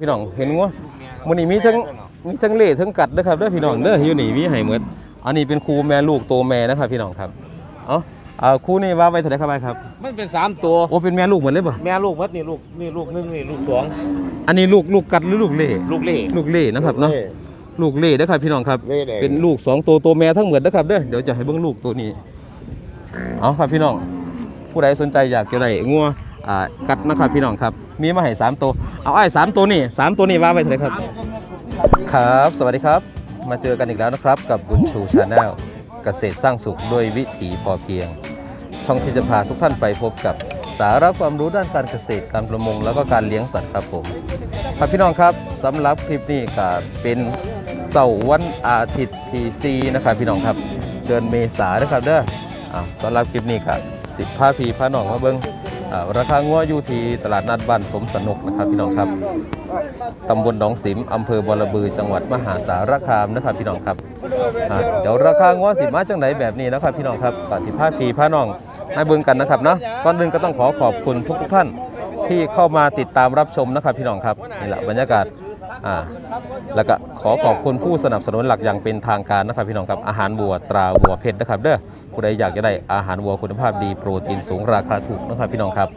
พี่น้องเห็นงัวมันนี้มีทั้งมีทั้งเล่ทั้งกัดนะครับเด้อพี่น้องเด้ออยู่นี่มีให้หมดอันนี้เป็นครูแม่ลูกโตแม่นะครับพี่น้องครับเอ้าเอาครูนี่ว่าไปเท่าไหร่ครับไปครับ มันเป็นสามตัวโอ้เป็นแม่ลูกหมดเลยป่ะแม่ลูกพัดนี่ลูกนี่ลูกหนึงนี่ลูกสองอันนี้ลูกลูกกัดหรือลูกเล่ลูกเล่ลูกเล่นะครับเนาะลูกเล่นะครับพี่น้องครับเล่แดงเป็นลูกสองตัวตัวแม่ทั้งหมดนะครับเด้อเดี๋ยวจะให้เบิ่งลูกตัวนี้ เอาครับพี่น้อง ผู้ใดสนใจอยากจะได้งัว อ่ากัดนะครับพี่น้องครับ มีมาให้สามตัว เอาไอ้สามตัวนี่สามตัวนี่ว่าไปเท่าไหร่ครับ ครับ สวัสดีครับ มาเจอกันอีกแล้วนะครับ กับบุญชูชาแนลเกษตรสร้างสุขด้วยวิถีพอเพียง ช่องที่จะพาทุกท่านไปพบกับสาระความรู้ด้านการเกษตรการประมง แล้วก็การเลี้ยงสัตว์ครับผมครับพี่น้องครับสำหรับคลิปนี้ก็เป็นเสาร์วันอาทิตย์ที่4นะครับพี่น้องครับ เดือนเมษานะครับเด้ออ่าสำหรับคลิปนี้ก็สิบผ้าพีผ้าหนองมาเบิ้ง อ่าราคางัวอยู่ที่ตลาดนัดบ้านสมสนุกนะครับพี่น้องครับตำบลหนองสิมอำเภอบอระบือจังหวัดมหาสารคามนะครับพี่น้องครับอ่าเดี๋ยวราคางัวสิมาจังไหนแบบนี้นะครับพี่น้องครับก่อนที่ผ้าพีผ้าน้องให้เบิ่งกันนะครับเนาะก่อนอื่นก็ต้องขอขอบคุณทุกทุกๆท่านที่เข้ามาติดตามรับชมนะครับพี่น้องครับนี่แหละบรรยากาศ อ่าแล้วก็ขอขอบคุณผู้สนับสนุนหลักอย่างเป็นทางการนะครับพี่น้องครับอาหารวัวตราวัวเพชรนะครับเด้อผู้ใดอยากจะได้อาหารวัวคุณภาพดีโปรตีนสูงราคาถูกนะครับพี่น้องครับ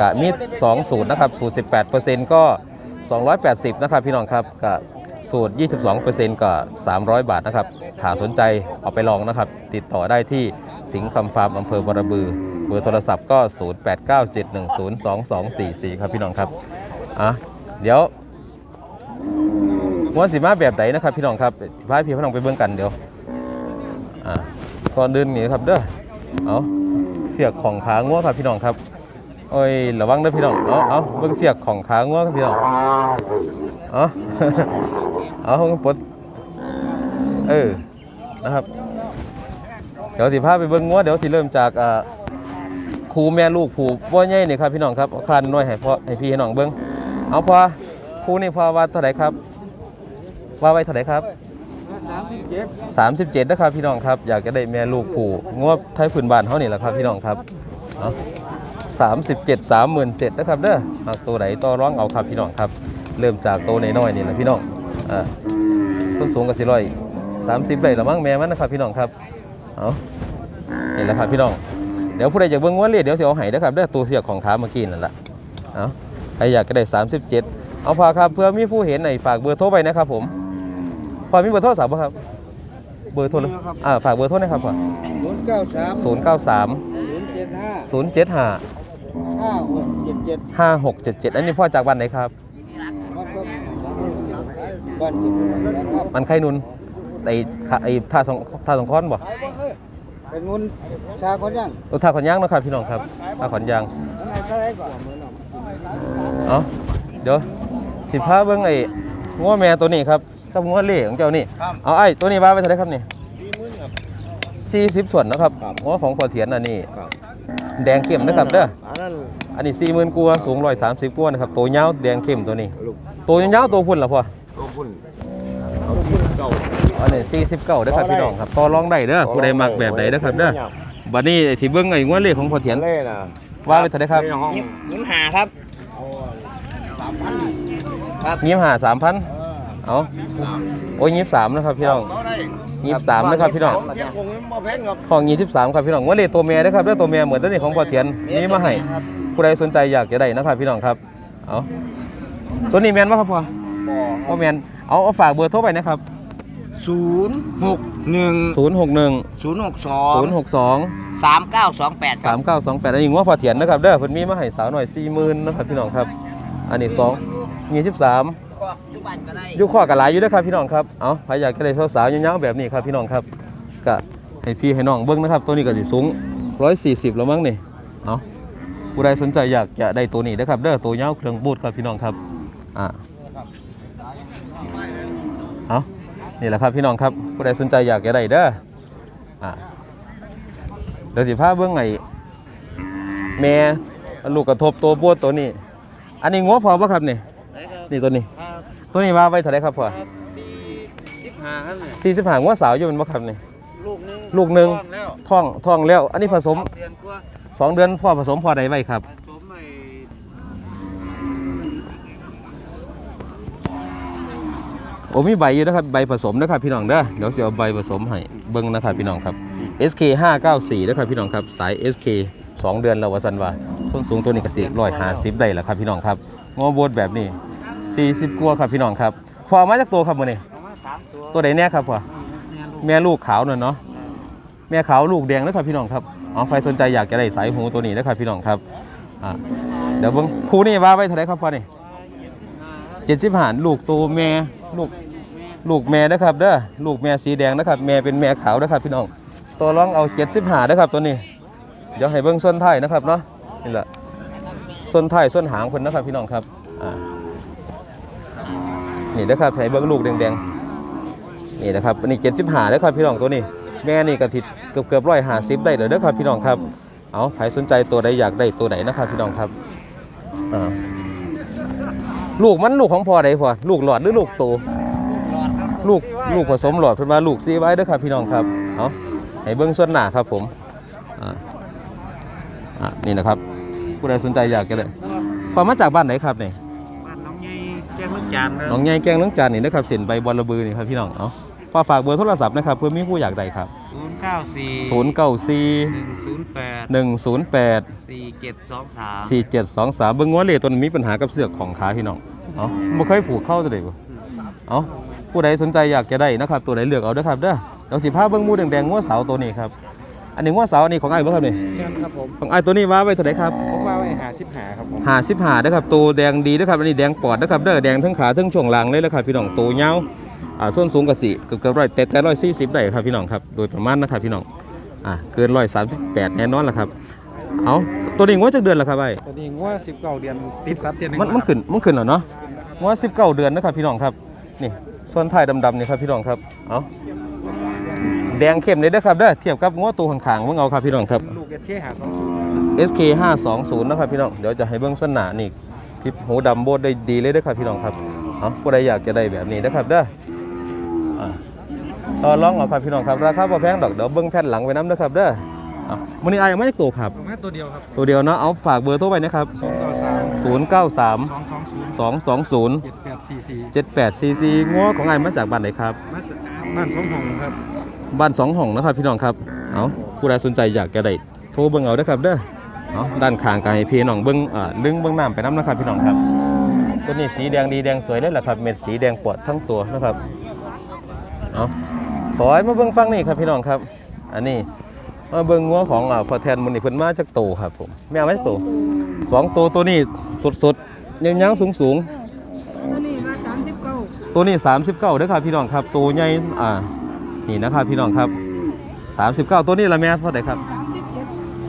กะมี2สูตรนะครับสูตร 18%ก็ 280 นะครับพี่น้องครับกะสูตร 22%ก็ 300 บาทนะครับถ้าสนใจเอาไปลองนะครับ ติดต่อได้ที่สิงห์คำฟาร์มอำเภอบรบือ เบอร์โทรศัพท์ก็ 0897102244 ครับพี่น้องครับอะเดี๋ยว วนสีมาแบบไหนนะครับพี่น้องครับพาพี่พี่น้องไปเบิ่งกันเดี๋ยวอะก่อนเดินหนีครับเด้อเอาเสียกของขางัวครับพี่น้องครับโอ้ยระวังเด้อพี่น้องเอาเอาเบิ่งเสียกของขางัวครับพี่น้องเอาเอาเพิ่งปลดเออนะครับ เดี๋ยวสิพาไปเบิ่งงัวเดี๋ยวสิเริ่มจากอ่าครูแม่ลูกผูบ่ใหญ่นี่ครับพี่น้องครับอาคานน้อยให้พ่อให้พี่ให้น้องเบิ่งเอาพอ ครูนี่พอว่าเท่าไหร่ครับ ว่าไว้เท่าไหร่ครับสามสิบเจ็ด37นะครับพี่น้องครับอยากจะได้แม่ลูกผูงวไทยพื้นบ้านเฮานี่แหละครับพี่น้องครับเอา37 37นเจ็ดนะครับเด้อหากตัวไหนต่อร้องเอาครับพี่น้องครับ เริ่มจากตัวน้อยๆนี่แหละพี่น้องอ่าส้นสูงกับสี่ร้อยสามสิบได้ละมั้งแม่มันนะครับพี่น้องครับเอานี่แหละครับพี่น้องเดี๋ยวผู้ใดอยากเบิ่งว่าเลียเดี๋ยวสิเอาให้นะครับเด้อตัวเสียของขาเมื่อกี้นั่นแหละเอาใครอยากก็ได้37เจ็ด อาพาครับเพื่อมีผู้เห็นหน่อยฝากเบอร์โทรไปนะครับผมพอมีเบอร์โทรศัพท์ป่ะครับ เบอร์โทรอ่าฝากเบอร์โทรหนะครับพ่อศูนย์เก้าสาม093ศูนย์เจ็ดห้า075ห้าหกเจ็ดเจ็ด5677อันนี้พ่อจากวันไหนครับมันก็บ้านกินนะครับมันไข่นุนไอ้ขาไอ้ท่าสองท่าสองค้อนบ่เป็นงุนชาคนยังเออท่าขอนยางเนาะครับพี่น้องครับท่าขอนยางยังไงเท่าไรก่อนเอาเดี๋ยว สิพาเบิ่งไอ้งัวแม่ตัวนี้ครับกับงัวเล่ของเจ้านี่เอาไอ้ตัวนี้ว่าไปเท่าไหร่ครับนี่40ส่วนนะครับ งัวของพ่อเถียนอันนี้แดงเข้มนะครับเด้อ อันนั้นอันนี้40,000กว่าสูง130กว่านะครับ ตัวยาวแดงเข้มตัวนี้ ลูกตัวยาวๆตัวพุ่นล่ะพ่อตัวพุ่นเอาพุ่นเก่า อันนี้49เด้อครับพี่น้องครับต่อรองได้เด้อผู้ใดมักแบบใดเด้อครับเด้อ บัดนี้ไอ้ที่เบิ่งไอ้งัวเล่ของพ่อเถียนเล่นะว่าไปเท่าไหร่ครับ ในห้องยิ้มหาครับ สามพันยี่สิบห้าสามพันเอาโอ้ยยี่สิบสามนะครับพี่น้องต่อได้ยี่สิบสามนะครับพี่น้องเทียบคงไม่แพงครับของยี่สิบสามครับพี่น้องว่าเลขตัวเมียนะครับเรื่องตัวเมียเหมือนตัวนี้ของพ่อเทียนมีมาให้ผู้ใดสนใจอยากจะได้นะครับพี่น้องครับเอาตัวนี้แมนปะครับพ่อบ่พ่อแมนเอาเอาฝากเบอร์โทรไปนะครับศูนย์หกหนึ่งศูนย์หกหนึ่งศูนย์หกสองศูนย์หกสองสามเก้าสองแปดสามเก้าสองแปดอันนี้ว่าพ่อเทียนนะครับเด้อเพิ่นมีมาให้สาวหน่อยสี่หมื่นนะครับพี่น้องครับ อันนี้สอง ยี่สิบสามยุบันก็ได้อยุข้อกับหลายอยู่เด้วยครับพี่น้องครับเอาใครอยากจะได้สาวๆยาวๆแบบนี้ครับพี่น้องครับก็ให้พี่ให้น้องเบิ้งนะครับ ตัวนี้ก็สิสูง140แล้วมั้งนี่เอาผู้ใดสนใจอยากจะได้ตัวนี้นะครับเด้อตัวยาวเครื่องบูดครับพี่น้องครับอ่าเอานี่แหละครับพี่น้องครับผู้ใดสนใจอยากจะได้เด้ออ่าเดี๋ยวสิพาเบิ้งไงแม่ลูกกระทบตัวบวดตัวนี้ อันนี้งัวพอปะครับนี่ นี่ตัวนี้ตัวนี้ว่าไว้เท่าไหรครับพ่อสิบห้าครับสี่สิบห้างวดสาวอยู่เป็นบ่ครับนี่ ลูกนึงลูกหนึ่งแล้วท้องท้องแล้ว อันนี้ผสมเดือนกว่าสองเดือนพ่อผสมพ่อใดไว้ครับผมไอ้โอ้มีใบอยู่นะครับใบผสมนะครับพี่น้องเด้อเดี๋ยวสิเอาใบผสมให้เบิ่งนะครับพี่น้องครับ SK 594นะครับพี่น้องครับสาย SK 2เดือนแล้วว่าซั่นว่าส้นสูงตัวนี้ก็ติ150ได้แล้วครับพี่น้องครับงอโบดแบบนี้ 40กว่าครับพี่น้องครับพอเอามาจากตัวครับมื้อนี้เอามาสามตัวตัวใดแน่ครับพ่อแม่ลูกแม่ลูกขาวน่ะเนาะแม่ขาวลูกแดงนะครับพี่น้องครับอ๋อใครสนใจอยากจะได้สายหูตัวนี้นะครับพี่น้องครับอ่าเดี๋ยวเบิ่งคู่นี้ว่าไว้เท่าไหร่ครับพ่อนี่เจ็ดสิบหารลูกตัวแม่ลูกลูกแม่นะครับเด้อลูกแม่สีแดงนะครับ แม่เป็นแม่ขาวนะครับพี่น้อง ตัวร้องเอาเจ็ดสิบหานะครับตัวนี้ เดี๋ยวให้เบิ่งส้นท้ายนะครับเนาะนี่แหละส้นท้ายส้นหางเพิ่นนะครับพี่น้องครับอ่า นี่นะครับให้เบิ่งลูกแดงๆนี่นะครับอันนี้เจ็ดสิบห้าเด้ครับพี่น้องตัวนี้ แม่นี่กระติดเกือบเกือบร้อยห้าสิบได้เลยเด้อครับพี่น้องครับเอาใครสนใจตัวใดอยากได้ตัวไหนนะครับพี่น้องครับลูกมันลูกของพ่อใดพ่อลูกหลอดหรือลูกโตหลอดลูกลูกผสมหลอดเพิ่นว่าลูกซีไว้ด้อครับพี่น้องครับเอาให้เบิ้งส่วนหน้าครับผมอ่านี่นะครับผู้ใดสนใจอยากจะเลยพอมาจากบ้านไหนครับเนี่บ้านน้ องใหญ่แกงลูกจานครับน้องใหญ่แกงน้องจานนี่นะครับเส้นใบบอลระบือนี่ครับพี่น้องเอาพอฝากเบอร์โทรศัพท์นะครับเพื่อมีผู้อยากได้ครับ ศูนย์เก้าสี่ศูนย์เก้าสี่หนึ่งศูนย์แปดหนึ่งศูนย์แปดสี่เจ็ดสองสามสี่เจ็ดสองสามเบิ้งว่าเลตัวนี้มีปัญหากับเสือกของขาพี่น้องเอ้าบ่เคยผูกเข้าตัวเดียวเอ้าผู้ใดสนใจอยากจะได้นะครับ ตัวไหนเลือกเอาเด้อครับเด้อเดี๋ยวสิพาเบิ้งหมูแดงๆงัวเสาตัวนี้ครับ อันนี้งัวเสาอันนี้ของไอ้ายบ่ครับนี่เงินครับผมของไอ้ายตัวนี้ว่าไว้เท่าไหร่ครับผม ว่าไว้หาสิบหาครับผมห้าสิบห้าเด้อครับตัวแดงดีเด้อครับอันนี้แดงปอดเด้อครับเด้อแดงทั้งขาทั้งช่วงล่างเลยแล้วครับพี่น้องตัวยาวอ่าส้นสูงกับสี่เกือบเกือบร้อยแต่แต่ร้อยสี่สิบได้ครับพี่น้องครับโดยประมาณนะครับพี่น้องอ่าเกินร้อยสามสิบแปดแน่นอนละครับเอาตัวนี้งัวจักเดือนละครับไอ้ายตอนนี้ว่าสิบเก้าเดือนสิบสามเดือนมันมันขึ้นมันขึ้นเหรอเนาะว่าสิบเก้าเดือนนะครับพี่น้องครับนี่ส่วนท้ายดำๆนี่ครับพี่น้องครับเอา แดงเข้มเลยเด้อครับเด้อเทียบกับง้อตัวข้างๆเบิ่งเอาครับพี่น้องครับ ลูกเอเคหาสองศูนย์ SK 520นะครับพี่น้องเดี๋ยวจะให้เบิ่งส้นหนานี่คลิปหูดำโบดได้ดีเลยเด้อครับพี่น้องครับเอาผู้ใดอยากจะได้แบบนี้นะครับเด้ออ่าต่อรองเอาครับพี่น้องครับราคาบ่แพงดอกเดี๋ยวเบิ่งแผ่นหลังไว้น้ำเด้อครับเด้อเอามื้อนี้อายยังไม่ได้ตัวครับประมาณตัวเดียวครับตัวเดียวเนาะเอาฝากเบอร์โทรไปนะครับสองเก้าสาม093สองสองศูนย์220 เจ็ดแปดสี่สี่78 cc งัวของไอ้ายมาจากบ้านไหนครับมาจากบ้านสองห้องครับ บ้านสองห้องนะครับพี่น้องครับเอาผู้ใดสนใจอยากจะได้โทรเบิ่งเอาเด้อครับเด้อเอาด้านข้างก็ให้พี่น้องเบิ่งอ่าลึงเบิ่งน้ำไปน้ำนะครับพี่น้องครับตัวนี้สีแดงดีแดงสวยเลยล่ะครับเม็ดสีแดงปอดทั้งตัวนะครับเอาขอให้มาเบิ่งฟังนี่ครับพี่น้องครับ อันนี้มาเบิ่งงัวของอ่าพอแทนมันนี่เพิ่นมาจากโตครับผมแม่เอามาจากโตสองตัวตัวนี้สดๆยาวๆสูงๆตัวนี้ว่าสามสิบเก้าตัวนี้39เด้อครับพี่น้องครับตัวใหญ่อ่า นี่นะครับพี่น้องครับ 39 ตัวนี้ละแม่เท่าไหร่ครับ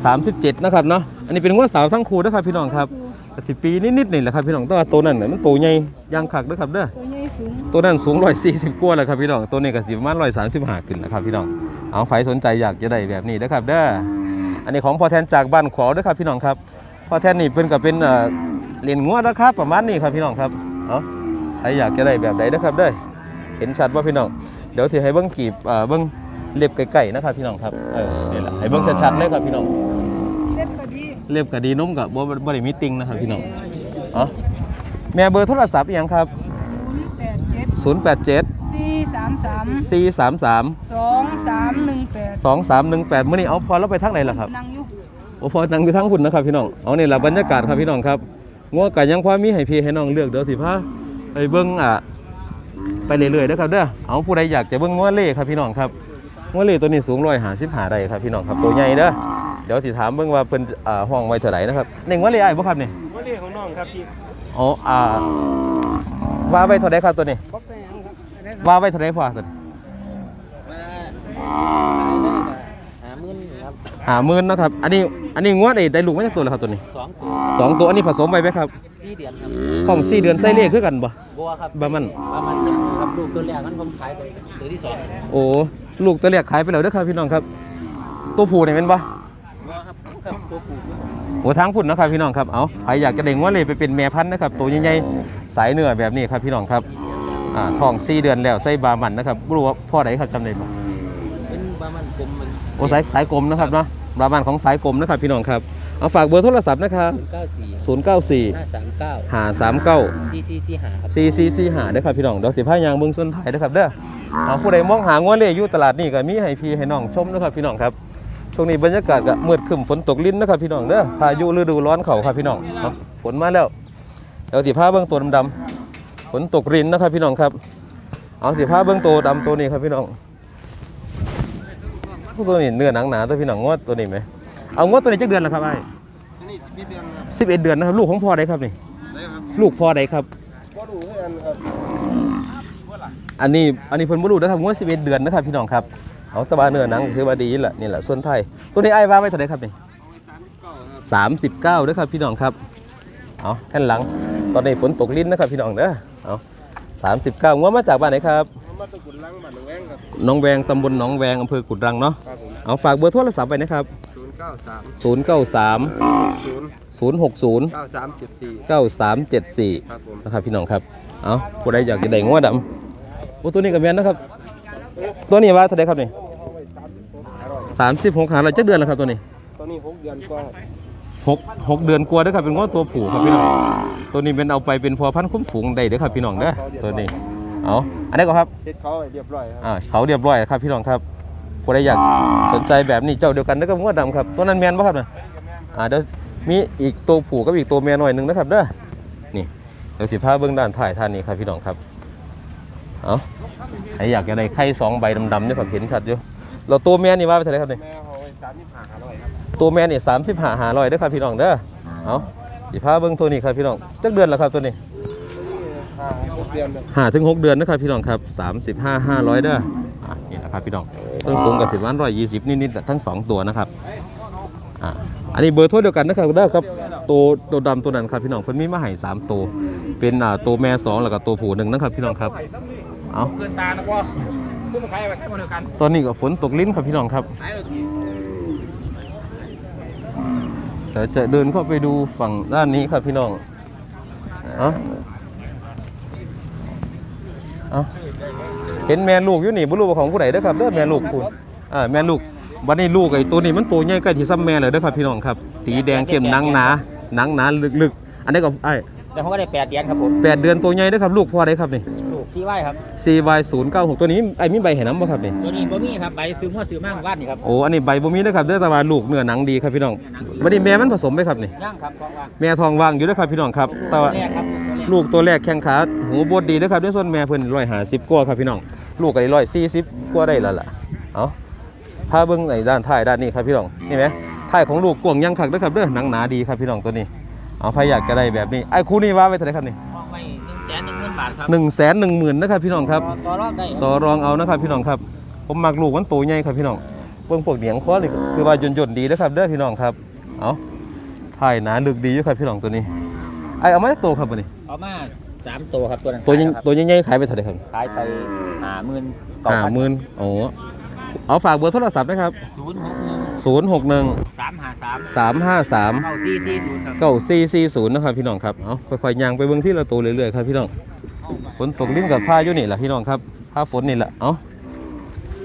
สามสิบเจ็ด37นะครับเนาะอันนี้เป็นงวดสาวทั้งคู่เด้อครับพี่น้องครับแต่สิปีนิดๆนี่แหละครับพี่น้องแต่ว่าตัวนั้นน่ะมันตัวใหญ่ยางขักเด้อครับเด้อตัวใหญ่สูงตัวนั้นสูง140กว่าแหละครับพี่น้องตัวนี้ก็สิประมาณ135ขึ้นนะครับพี่น้องเอาไฟสนใจอยากจะได้แบบนี้เด้อครับเด้ออันนี้ของพอแทนจากบ้านขวาวเด้อครับพี่น้องครับพอแทนนี่เป็นก็เป็นเอ่อเหรียญงวดนะครับประมาณนี้ครับพี่น้องครับเอาใครอยากจะได้แบบใดเด้อครับเด้อเห็นชัดว่าพี่น้องเดี๋ยวถือให้เบิ้งกีบเอ่อเบิ้งเล็บไก่ๆนะครับพี่น้องครับเออนี่แหละให้เบิ้งชัดๆเลยครับพี่น้องเล็บก็ดีเล็บกับดีนุ่มกับบ่บ่ได้มีติงนะครับพี่น้องอ๋อแม่เบอร์โทรศัพท์อีหยังครับศูนย์แปดเจ็ด087สี่สามสาม433สองสามหนึ่งแปด2318มื้อนี้เอาพอเราไปทางไหนล่ะครับนั่งอยู่โอ้พอนั่งอยู่ทางหุ่นนะครับพี่น้องเอานี่แหละบรรยากาศครับพี่น้องครับงัวกันยังพอมีให้พี่ให้น้องเลือกเดี๋ยวสิพาไปเบิ่งอะ ไปเรื่อยๆเด้อครับเด้อเอาผู้ใดอยากจะเบิ่งงัวเล่ครับพี่น้องครับงัวเล่ตัวนี้สูง155ได้ครับพี่น้องครับตัวใหญ่เด้อเดี๋ยวสิถามเบิ่งว่าเพิ่นอ่าห้องไว้เท่าไหร่นะครับนี่งัวเล่อ้ายบ่ครับนี่ว่าเรียกของน้องครับพี่อ๋ออ่าว่าไว้เท่าไหร่ครับตัวนี้บ๊อบแปงครับได้ว่าไว้เท่าไหร่พ่อตัวนี้หาหมื่นครับห้าหมื่นเนาะครับ อันนี้ อันนี้งวดไอ้ได้ลูกมาจากตัวแล้วครับตัวนี้สองตัวสองตัว อันนี้ผสมไปไหมครับสี่เดือนครับของสี่เดือนไส้เล่คือกันบ่ บัวครับบะมันประมาณครับลูกตัวแรกนั้นผมขายไปตัวที่สองโอ้ลูกตัวแรกขายไปแล้วเด้อครับพี่น้องครับ ตัวผู้นี่เป็นบ่บัวครับครับตัวผูกโอ้ทางพุ่นเนาะครับพี่น้องครับเอาใครอยากจะได้งวดเลยไปเป็นแม่พันธุ์นะครับตัวใหญ่ๆสายเนื้อแบบนี้ครับพี่น้องครับอ่าท้องสี่เดือนแล้วไส้บามันนะครับบ่รู้ว่าพ่อใดครับจำได้บ่เป็นประมาณกลมมันโอ้สายสายกลมนะครับเนาะบามันของสายกลมนะครับพี่น้องครับ เอาฝากเบอร์โทรศัพท์นะครับศูนย์เก้าสี่094ห้าสามเก้า539ซีซีซีหาครับซีซีซีหาเด้อครับพี่น้องเดี๋ยวสิพายางเบิ่งส่วนถ่ายเด้อครับเด้อเอาผู้ใดมองหางวเล่อยู่ตลาดนี่ก็มีให้พี่ให้น้องชมนะครับพี่น้องครับช่วงนี้บรรยากาศก็มืดครึ้มฝนตกลิ้นนะครับพี่น้องเด้อพายุฤดูร้อนเข้าครับพี่น้องเอาฝนมาแล้วเดี๋ยวสิพาเบิ่งตัวดำๆฝนตกรินนะครับพี่น้องครับเอาสิพาเบิ่งตัวดำตัวนี้ครับพี่น้องตัวนี้เนื้อหนังหนาตัวพี่น้องงวดตัวนี้ไหม เอางวดตัวนี้จักเดือนแล้วครับไอ้นี่สิบเดือนครับสิบเอ็ดเดือนนะครับ ลูกของพ่อใดครับนี่ ได้ครับลูกพ่อใดครับก็รู้ให้อันครับอันนี้อันนี้เพิ่นบ่รู้นะครับงวด11เดือนนะครับพี่น้องครับเอาแตะบาเนื้อหนังคือว่าดีแหละนี่แหละส่วนไทยตัวนี้ไอ้ายว่าไว้เท่าไหร่ครับนี่สามสิบเก้าครับ39เด้อครับพี่น้องครับ เอาแผ่นหลัง ตอนนี้ฝนตกลิ้นนะครับพี่น้องเด้อ เอา39งวดมาจากบ้านไหนครับมาตะกุนลังบ้านหนองแวงครับหนองแวงตำบลหนองแวงอำเภอกุดรังเนาะ ครับผมเอาฝากเบอร์โทรศัพท์ไว้นะครับศูนย์ เก้าสาม093 ศูนย์060 เก้าสามเจ็ดสี่9374 ครับผมนะครับพี่น้องครับ เอาผู้ใดอยากจะได้งวดดำโอ้ตัวนี้กับแมนนะครับ ตัวนี้ว่าเท่าไหรครับนี่สามสิบหกหาเราจะเดือนแล้วครับตัวนี้ตอนนี้หกเดือนกว่าครับหกหกเดือนกว่าเด้อครับเป็นงวดตัวผู้ครับพี่น้อง ตัวนี้เป็นเอาไปเป็นพอพันธุ์คุ้มฝูงได้เด้อครับพี่น้องเด้อตัวนี้ เอาอันนี้ก็ครับ เฮ็ดเขาให้เรียบร้อยครับ อ่าเขาเรียบร้อยครับพี่น้องครับ ผู้ใดอยากสนใจแบบนี้เจ้าเดียวกันเด้อกับงวดดำครับตัวนั้นแมนป่ะครับน่ะอ่าเดี๋ยวมีอีกตัวผู้กับอีกตัวแม่หน่อยหนึงนะครับเด้อนี่เดี๋ยวสิพาเบื้องด้านถ่ายท่านนี้ครับพี่น้องครับเอาใครอยากจะได้ไข่สองใบดำๆเนี่ยครับเห็นชัดอยู่เราตัวแม่นี่ว่าไปเท่าไหรครับนี่แม่เขาไว้สามสิบห้าห้าร้อยครับตัวแม่นี่สามสิบห้าหาร้อยเด้อครับพี่น้องเด้อเอาสิพาเบื้องตัวนี้ครับพี่น้องจักเดือนแล้วครับตัวนี้ห้าหกเดือนครับห้าถึงหกเดือนนะครับพี่น้องครับสามสิบห้าห้าร้อยเด้อ อะนี่นะครับพี่น้องต้นสูงกับสิบวันร้อยยี่สิบนิดๆทั้งสองตัวนะครับอ่าอันนี้เบอร์โทรเดียวกันนะครับเด้อครับตัวตัวดำตัวนั้นครับพี่น้องเพิ่นมีมาให้สามตัวเป็นอ่าตัวแม่สองแล้วก็ตัวผู้หนึ่งนะครับพี่น้องครับเอาเกินตานะว่าผู้มาขายไปแค่คนเดียวกันตอนนี้ก็ฝนตกลิ้นครับพี่น้องครับขายเอาทีเดี๋ยวจะเดินเข้าไปดูฝั่งด้านนี้ครับพี่น้องเอาเอา เห็นแม่ลูกอยู่นี่บ่รู้ว่าของผู้ใดเด้อครับเด้อแม่ลูกคุณอ่าแม่ลูกวันนี้ลูกไอ้ตัวนี้มันตัวใหญ่ใกล้ที่ซ้ำแม่เลยเด้อครับพี่น้องครับสีแดงเข้มหนังหนาหนังหนาลึกๆ อันนี้ก็ไอ้แต่ผมก็ได้แปดเดือนครับผมแปดเดือนตัวใหญ่เด้อครับ ลูกพ่อได้ครับนี่ลูกที่ไหวครับ CY 0 9 6 ตัวนี้ไอ้มีใบเห็นน้ำบ่ครับนี่ตัวนี้บ่มีครับใบซื้อหัวซื้อมากวาดนี่ครับโอ้อันนี้ใบบ่มีเด้อครับเด้อแต่ว่าลูกเนื้อหนังดีครับพี่น้องวันนี้แม่มันผสมไหมครับนี่ย่างครับกองว่างแม่ทองว่างอยู่เด้อครับพี่น้องครับแต่ว่าแรกครับลูกตัวแรกแข้งขาหูบดดีนะครับด้วยส่วนแม่เพิ่นร้อยหาสิบกว่าครับพี่น้อง ลูกก็ได้ร้อยสี่สิบกว่าได้แล้วล่ะเอาพาเบิ้งในด้านท้ายด้านนี้ครับพี่น้องนี่ไหมท้ายของลูกกวางยังคักเด้อครับเด้อหนังหนาดีครับพี่น้องตัวนี้เอาใครอยากจะได้แบบนี้ไอ้คู่นี้ว่าไว้เท่าไหร่ครับนี่มองไปหนึ่งแสนหนึ่งหมื่นบาทครับหนึ่งแสนหนึ่งหมื่นนะครับพี่น้องครับต่อรอบได้ต่อรองเอานะครับพี่น้องครับ ผมมักลูกมันโตใหญ่ครับพี่น้องเบิ่งพวกเหนียงคอนี่คือว่าย่นๆดีนะครับเด้อพี่น้องครับเอาท้ายหนาลึกดีอยู่ครับพี่น้องตัวนี้ไอ้เอามาจากโตครับวันนี้เอามา สามตัวครับตัวนั้นตัวใหญ่ขายแล้วครับตัวใหญ่ๆขายไปเท่าไหร่ครับขายไปหาหมื่นห้าหมื่นโอ้เอาฝากเบอร์โทรศัพท์นะครับศูนย์หกหนึ่ง0 6 1สามหาสาม3 5 3เก้าสี่สี่ศูนย์ครับ9 4 4 0นะครับพี่น้องครับ เอาค่อยๆย่างไปเบิ่งที่ละตัวเรื่อยๆครับพี่น้อง ฝนตกลิ้นกับผ้าอยู่นี่แหละพี่น้องครับผ้าฝนนี่แหละ เอา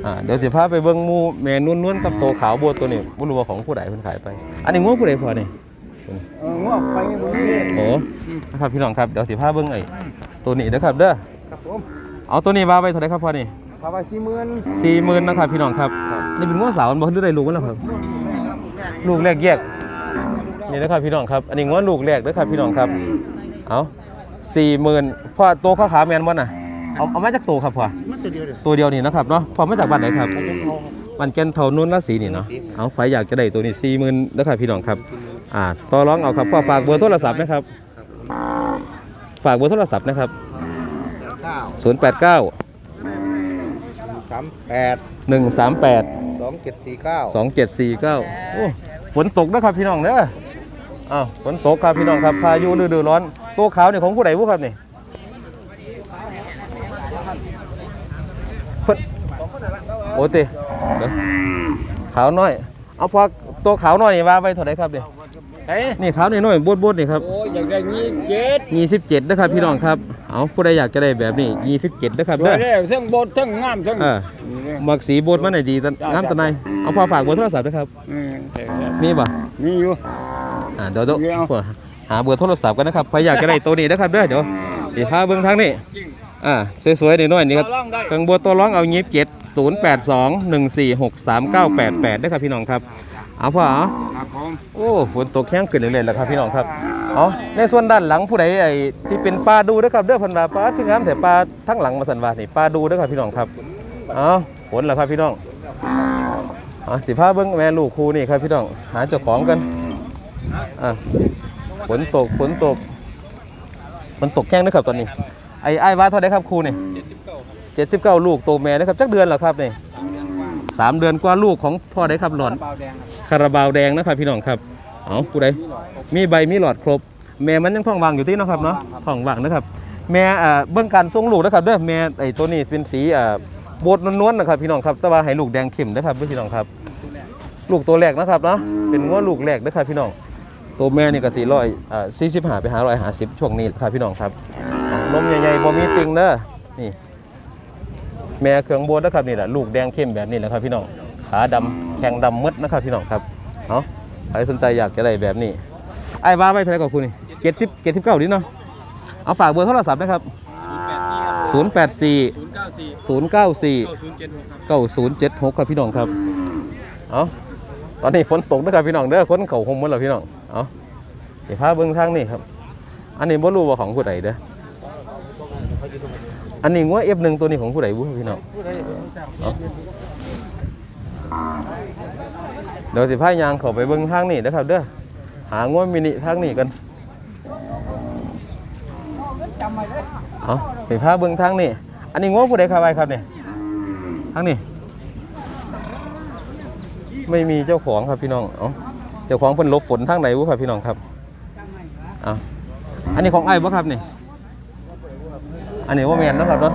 อ่าเดี๋ยวสิพาไปเบิ่งหมูแม่นุ่นๆกับโตขาวบัวตัวนี้บ่รู้ว่าของผู้ใดเพิ่นขายไป อันนี้งัวผู้ใดพอนี่เอองอกไปไม่หมดเลยโอ้ นะครับพี่น้องครับเดี๋ยวสิพาเบิ่งไอ้ตัวนี้นะครับเด้อครับผมเอาตัวนี้ว่าไปเท่าไหร่ครับพ่อนี่พาไปสี่หมื่นสี่หมื่นนะครับพี่น้องครับนี่เป็นงัวสาวมันบ่หรือได้ลูกมันแล้วครับ ลูกแรกแยกนี่นะครับพี่น้องครับอันนี้งัวลูกแรกนะครับพี่น้องครับเอาสี่หมื่นพ่อโตข้าขาแมนบ่น่ะเอาเอามาจากโตครับพ่อมันตัวเดียวเดียวตัวเดียวนี่นะครับเนาะพ่อมาจากบ้านไหนครับบ้านแก่นเท่านุ่นราศีนี่เนาะเอาไฟอยากจะได้ตัวนี้สี่หมื่นนะครับพี่น้องครับอ่าต่อร้องเอาครับพ่อฝากเบอร์โทรศัพท์นะครับ ฝากเบอร์โทรศัพท์นะครับเก้าศูนย์แปดเก้าสามแปดหนึ่งสามแปดสองเจ็ดสี่เก้า สองเจ็ดสี่เก้าโอ้ฝนตกนะครับพี่น้องเด้ออ้าวฝนตกครับพี่น้องครับพายุฤดูร้อนตัวขาวนี่ของผู้ใดผู้ครับนี่เพิ่นโอ้ติเดี๋ยวขาวน้อย เอาพอตัวขาวน้อยนี่ว่าไปเท่าไหรครับเนี่ย เฮ้ยนี่ขาวน้อยๆบดๆนี่ครับ โอ้ยอยากได้ยี่สิบเจ็ดยี่สิบเจ็ดนะครับพี่น้องครับ เอาผู้ใดอยากจะได้แบบนี้ยี่สิบเจ็ดนะครับสวเด้ยอแล้วเส้นบดเส้นงามเส้นเออมักสีบดมาหน่อยดีตะงามตะไนเอาพอฝากเบอร์โทรศัพท์นะครับอืมใช่ครับมีป่ะมีอยู่ออ่าเดี๋ยวเดี๋ยวหาเบอร์โทรศัพท์กันนะครับใครอยากจะได้ตัวนี้นะครับเด้อเดี๋ยวเดี๋ยวพาเบิ่งทางนี้อ่าสวยๆหน่อยๆนี่ครับต่อรองได้ กังบัวตัวร้องเอายิบเจ็ดศูนย์แปดสองหนึ่งสี่หกสามเก้าแปดแปดได้ครับพี่น้องครับ เอาพ่อเอาครับผมโอ้ฝนตกแห้งขึ้นเรื่อยๆแล้วครับพี่น้องครับอ๋อในส่วนด้านหลังผู้ใดไอ้ที่เป็นปลาดูนะครับเด้อเพันว่าปลาคืองามแต่ปลาทั้งหลังมาสันว่านี่ปลาดูเด้อครับพี่น้องครับเอาฝนแล้วครับพี่น้องอ๋อสิพาเบิ้งแม่ลูกครูนี่ครับพี่น้องหาเจ้าของกันอะฝนตกฝนตกฝนตกแห้งนะครับตอนนี้ไอ้ไอ้ายว่าเท่าไดครับครูนี่เจ็ดสิบเก้าลูกโตแม่นะครับจักเดือนเหรอครับนี่ สามเดือนกว่าลูกของพ่อได้ครับหลอนเบาแดงคาราบาวแดงนะครับพี่น้องครับเอาผู้ใดมีใบมีหลอดครบ แม่มันยังท้องว่างอยู่ที่เนาะครับเนาะท้องว่างนะครับ แม่อ่าเบื้องการทรงลูกนะครับเด้อแม่ไอ้ตัวนี้เป็นสีอ่าโบดนวลๆนะครับพี่น้องครับแต่ว่าให้ลูกแดงเข้มนะครับพี่น้องครับ ลูกตัวแรกนะครับเนาะเป็นง้อลูกแรกนะครับพี่น้องตัวแม่นี่ก็ตีร้อยอ่าสี่สิบหาไปหาร้อยหาสิบช่วงนี้ครับพี่น้องครับเอานมใหญ่ๆบ่มีติงเด้อนี่ แม่เครื่องโบดนะครับนี่แหละลูกแดงเข้มแบบนี้แหละครับพี่น้องขาดำแข็งดำมืดนะครับพี่น้องครับเอาใครสนใจอยากจะได้แบบนี้ไอ้บ้าไปเท่าไหร่กับคุณนี่เจ็ดสิบเจ็ดสิบเก้าดิเนาะเอาฝากเบอร์โทรศัพท์นะครับศูนย์แปดสี่ศูนย์เก้าสี่เก้าศูนย์เจ็ดหกครับพี่น้องครับเอาตอนนี้ฝนตกนะครับพี่น้องเด้อคนเขาคงหมดแล้วพี่น้องเอาเดี๋ยวพาเบิ้งทางนี่ครับ อันนี้บ่รู้ว่าของผู้ใดเด้อ อันนี้งัวเอฟหนึ่งตัวนี้ของผู้ใดบุพี่น้องเดี๋ยวสิพายางเขาไปเบิ่งทางนี้นะครับ เด้อหาง้วมินิทางนี้กันเอาไปพาเบิ่งทางนี้อันนี้ง้วผู้ใดครับไว้ครับเนี่ยทางนี้ ไม่มีเจ้าของครับพี่น้องเอาเจ้าของเพิ่นหลบฝนทางไหนบุครับพี่น้องครับเอาอันนี้ของไอ้บ่ครับนี่ อันนี้ว่าแมนเนาะครับเนาะ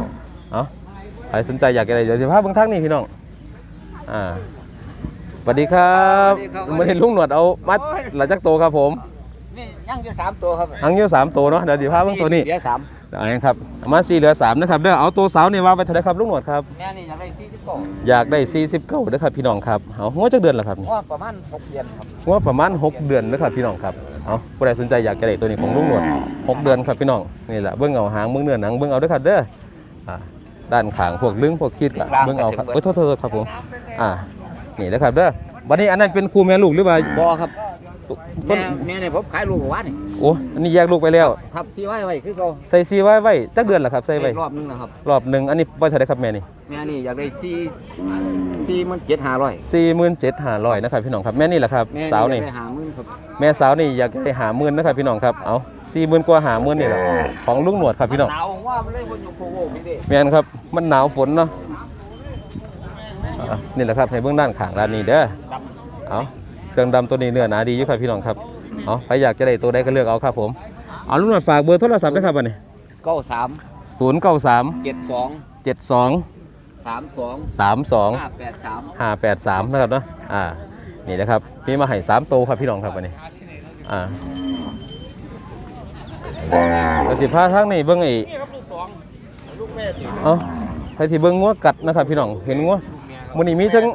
เอาใครสนใจอยากอะไรเดี๋ยวสิพาเบิ่งทางนี้พี่น้องอ่าสวัสดีครับไม่ได้ลุงหนวดเอามัดหลังจากโตครับผมนี่ยังอยู่สามตัวครับหังเยอะสามตัวเนาะเดี๋ยวดีพาเบิ่งตัวนี้เดี๋ยวสามเอาเองครับเอามาสี่เหลือสามนะครับเด้อเอาตัวสาวนี่ว่าไปเท่าไหรครับลุงหนวดครับแม่นี่อยากได้สี่สิบกว่าอยากได้สี่สิบเก้านะครับพี่น้องครับเอางวดจักเดือนละครับนี่ว่าประมาณหกเดือนครับงวดประมาณหกเดือนนะครับพี่น้องครับ เอาผู้ใดสนใจอยากจะได้ตัวนี้ของลุงหนวดหกเดือนครับพี่น้องนี่แหละเบิ่งเอาหางเบิ่งเนื้อหนังเบิ่งเอาเด้อครับเด้ออ่าด้านขางพวกลึงพวกคิดก็เบิ่งเอาครับเอ้ยโทษโทษโทษครับผมอ่านี่นะครับเด้อวันนี้อันนั้นเป็นครูแม่ลูกหรือว่าบอครับต้แม่นแม่เนี่ยผมขายลูกกับว่านี่ โอ้อันนี้แยกลูกไปแล้วทับซีไว้ไว้คือเขาใส่ซีไว้ไว้จักเดือนละครับใส่ไว้รอบนึงนะครับรอบหนึ่งอันนี้ว่าเท่าไหรครับแม่นี่แม่นี่อยากได้สี่สี่มันเจ็ดห้าร้อยสี่หมื่นเจ็ดห้าร้อยนะครับพี่น้องครับแม่นี่แหละครับแม่สาวนี่อยกได้หาหมื่นครับแม่สาวนี่อยากได้หาหมื่นนะครับพี่น้องครับเอาสี่หมื่นกว่าหาหมื่นนี่แหละของลุงหนวดครับพี่น้องหนาวว่ามันเลยคนอยู่โคโวนี่เด้แม่นครับมันหนาวฝนเนาะอะนี่แหละครับให้เบื้องด้านข้างร้านนี้เด้อเอาเครื่องดำตัวนี้เนื้อหนาดีอยู่ครับพี่น้องครับ เอาใครอยากจะได้ตัวใดก็เลือกเอาครับผม เอาลุงหนวดฝากเบอร์โทรศัพท์ด้วยครับวันนี้เก้าสามศูนย์เก้าสามเจ็ดสองเจ็ดสองสามสองสามสองห้าแปดสามห้าแปดสามนะครับเนาะ อ่า นี่นะครับมีมาให้สามโตวครับพี่น้องครับวันนี้ อ่าแล้วสิพาทางนี่เบิ้งไอ้เอ้าไปที่เบิ้งงัวกัดนะครับพี่น้อง เห็นงัวมันนี้มีทั้ง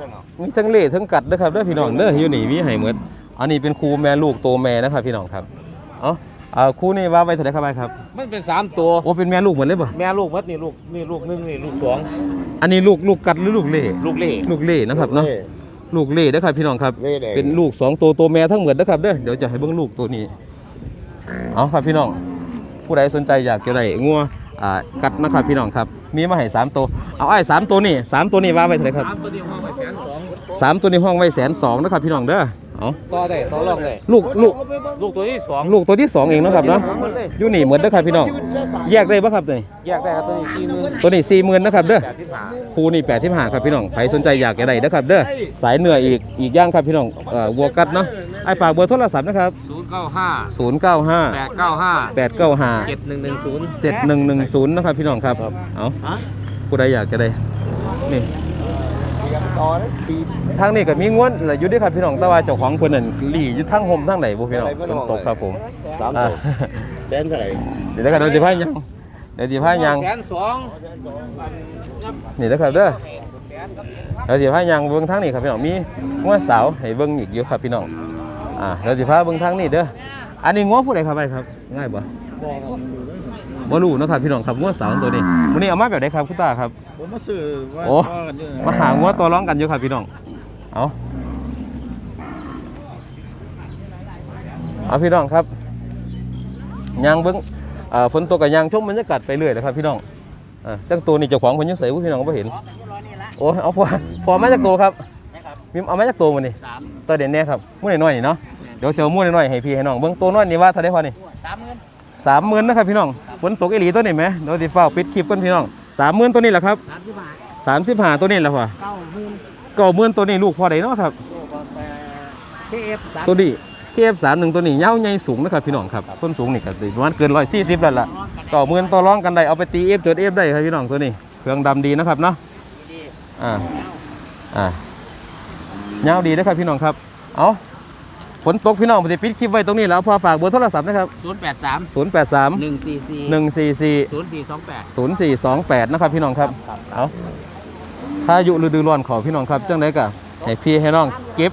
มีทั้งเล่ทั้งกัดนะครับเด้อพี่น้องเด้ออยู่นี่มีให้หมด อันนี้เป็นครูแม่ลูกโตแม่นะครับพี่น้องครับเอ้าอ่าครูนี่ว่าไปเท่าไหร่ครับไปครับมันเป็นสามตัว โอ้เป็นแม่ลูกเหมือนเลยป่ะแม่ลูกมัดนี่ลูกนี่ลูกหนึงนี่ลูกสองอันนี้ลูกลูกกัดหรือลูกเล่ลูกเล่ ลูกเล่นะครับเนาะลูกเล่เด้อครับพี่น้องครับ เล่แดง เป็นลูกสองตัวตัวแม่ทั้งหมดนะครับเด้อเดี๋ยวจะให้เบิ่งลูกตัวนี้เอาครับพี่น้อง ผู้ใดสนใจอยากจะได้งัวอ่ากัดนะครับพี่น้องครับ มีมาให้สามตัวเอาไอ้สามตัวนี่สามตัวนี่ว่าไว้เท่าไหร่ครับ สามตัวนี้ห้องไปแสนสองสามตัวนี้ห้องไว้แสนสองนะครับพี่น้องเด้อ เอาต่อได้ต่อรองได้ลูกลูกลูกตัวที่สองลูกตัวที่สองเองนะครับเนาะหมดเลยอยู่นี่เหมือนเด้อครับพี่น้องแยกได้ปะครับตัวนี้แยกได้ครับตัวนี้สี่หมื่นตัวนี้สี่หมื่นนะครับเด้อแปดที่หาครูนี่แปดที่หาครับพี่น้องใครสนใจอยากจะได้นะครับเด้อสายเหนืออีกอีกอย่างครับพี่น้องเอ่อวัวกัดเนาะไอ้ฝากเบอร์โทรศัพท์นะครับศูนย์เก้าห้าศูนย์เก้าห้าแปดเก้าห้าแปดเก้าห้าเจ็ดหนึ่งหนึ่งศูนย์เจ็ดหนึ่งหนึ่งศูนย์นะครับพี่น้องครับเอาผู้ใดอยากจะได้นี่ต่อแล้วปี ทางนี้ก็มีง้วนอยู่ด้วยครับพี่น้องแต่ว่าเจ้าของเพิ่นนั่นหลีอยู่ทั้งห่มทั้งไหนบ่พี่น้องฝนตกครับผมสามอ่าตัวแสนเท่าไหร่เดี๋ยวนะครับเดี๋ยวสิพายังเดี๋ยวสิพายัง แสนสองนี่นะครับเด้อเดี๋ยวสิพายังเบิ่งทางนี้ครับพี่น้องมีง้วนสาวให้เบิ่งอีกอยู่ครับพี่น้องอ่าเดี๋ยวสิพาเบิ่งทางนี้เด้ออันนี้งัวผู้ใดครับไปครับ ง่ายบ่บ่รู้เนาะครับพี่น้องครับงัวสาวตัวนี้มื้อนี้เอามาแบบใดครับคุณตาครับผมมาซื้อว่าโอ้ว่ากันอยู่นะมาหางัวตัวร้องกันอยู่ครับพี่น้อง เอาเอาพี่น้องครับยางเบิ่งอ่าฝนตกกับยางชมบรรยากาศไปเรื่อยเลยครับพี่น้องอ่าจังตัวนี้เจ้าของเพิ่นยังใส่พี่น้องบ่เห็นโอ้เอาพอพอมาจากตัวครับมีเอามาจากตัวมื้อนี้สามตัวเด่นเนี่ยครับมู่น้อยๆนี่เนาะเดี๋ยวเสียวมู่น้อยๆให้พี่ให้น้องเบิ่งตัวน้อยนี่ว่าเท่าไดพอนี่สามหมื่นสามหมื่นนะครับพี่น้องฝนตกอีหลีตัวนี้ไหมเดี๋ยวสิฟ้าวปิดคลิปกันพี่น้องสามหมื่นตัวนี้แหละครับสามสิบบาทสามสิบห้าตัวนี้แหละพ่อเก้าหมื่น เก้าหมื่นตัวนี้ลูกพ่อใดเนาะครับโลกแต่เคเอฟสามตัวนี้เคฟสามหนึ่งตัวนี้ยาวใหญ่สูงนะครับพี่น้องครับส้นสูงนี่ก็ประมาณเกินร้อยสี่สิบแล้วล่ะเก้าหมื่นต่อรองกันได้เอาไปตีเอฟจดเอฟได้ครับพี่น้องตัวนี้เครื่องดำดีนะครับเนาะอ่าอ่ายาวดีนะครับพี่น้องครับเอาฝนตกพี่น้องผมจะปิดคลิปไว้ตรงนี้แล้วพอฝากเบอร์โทรศัพท์นะครับศูนย์แปดสามศูนย์แปดสามหนึ่งสี่สี่หนึ่งสี่สี่ศูนย์สี่สองแปดศูนย์สี่สองแปดนะครับพี่น้องครับเอา ถ้าอยู่ฤดูร้อนขอพี่น้องครับจังไดกะให้พี่ให้น้องเก็บ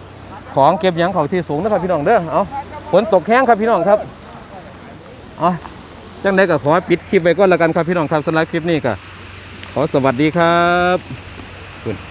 ของเก็บยังเขาที่สูงนะครับพี่น้องเด้อเอาฝนตกแห้งครับพี่น้องครับเอาจังไดกะขอปิดคลิปไว้ก่อนละกันครับพี่น้องครับสำหรับคลิปนี้กะขอสวัสดีครับคุณ